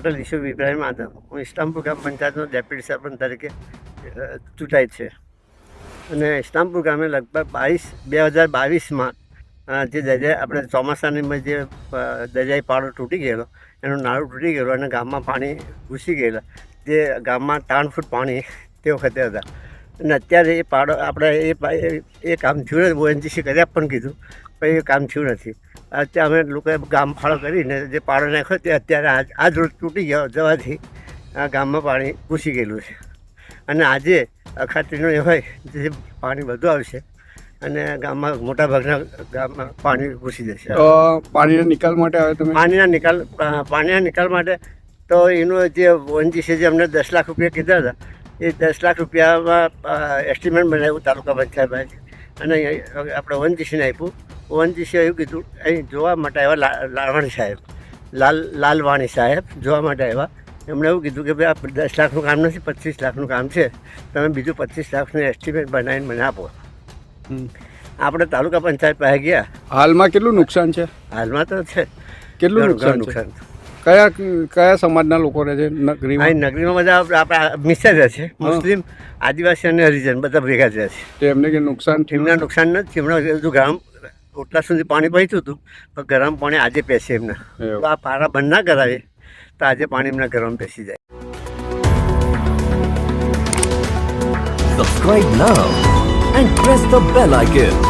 પટેલ યુસુફ ઇબ્રાહિમ આદમ હું ઇસ્લામપુર ગ્રામ પંચાયતનો ડેપ્યુટી સરપંચ તરીકે ચૂંટાય છે. અને ઇસ્લામપુર ગામે લગભગ બાવીસ, બે હજાર બાવીસમાં જે દરિયા આપણે ચોમાસાની જે દરિયાઈ પાડો તૂટી ગયેલો, એનું નાળું તૂટી ગયેલું અને ગામમાં પાણી ઘૂસી ગયેલા. જે ગામમાં ત્રણ ફૂટ પાણી તે વખતે હતા. અને અત્યારે એ પાડો, આપણે એ- એ કામ થયું નથી ઓએનજીસી કર્યા પણ કીધું, પણ એ કામ થયું નથી. અત્યારે અમે લોકોએ ગામ ફાળો કરીને જે પાડો નાખ્યો તે અત્યારે આજ આજ રોજ તૂટી ગયો જવાથી આ ગામમાં પાણી ઘૂસી ગયેલું છે. અને આજે અખાત્રીનો એ હોય જે પાણી બધું આવશે અને ગામમાં મોટાભાગના ગામમાં પાણી ઘૂસી જશે. પાણીના નિકાલ માટે આવે તમે? પાણીના નિકાલ પાણીના નિકાલ માટે તો એનું જે ઓએનજીસી જે અમને દસ લાખ રૂપિયા કીધા હતા એ દસ લાખ રૂપિયામાં એસ્ટિમેટ બનાવ્યું તાલુકા પંચાયત અને આપણે ઓએનજીસીને આપ્યું. ઓએનજીસી એવું કીધું અહીં જોવા માટે આવ્યા લાલવાણી સાહેબ લાલ લાલવાણી સાહેબ જોવા માટે આવ્યા. એમણે એવું કીધું કે ભાઈ આ દસ લાખનું કામ નથી પચીસ લાખનું કામ છે. તમે બીજું પચીસ લાખનું એસ્ટિમેટ બનાવીને મને આપો. આપણે તાલુકા પંચાયત પાસે ગયા. હાલમાં કેટલું નુકસાન છે? હાલમાં તો છે. કેટલું નુકસાન નુકસાન. કયા કયા સમાજના લોકો રહે છે? નગરીમાં નગરીમાં બધા આપણે- મિક્સર રહે છે. મુસ્લિમ આદિવાસી અને હરિજન બધા ભેગા જ રહે છે. એમને કે નુકસાન એમના નુકસાન નથી એમણે હજુ ગરમ ઓટલા સુધી પાણી પહોંચ્યું હતું પણ ગરમ પાણી આજે પેસે એમને. તો આ પારા બંધ ના કરાવે તો આજે પાણી એમના ગરમ પેસી જાય. Subscribe now and press the bell icon.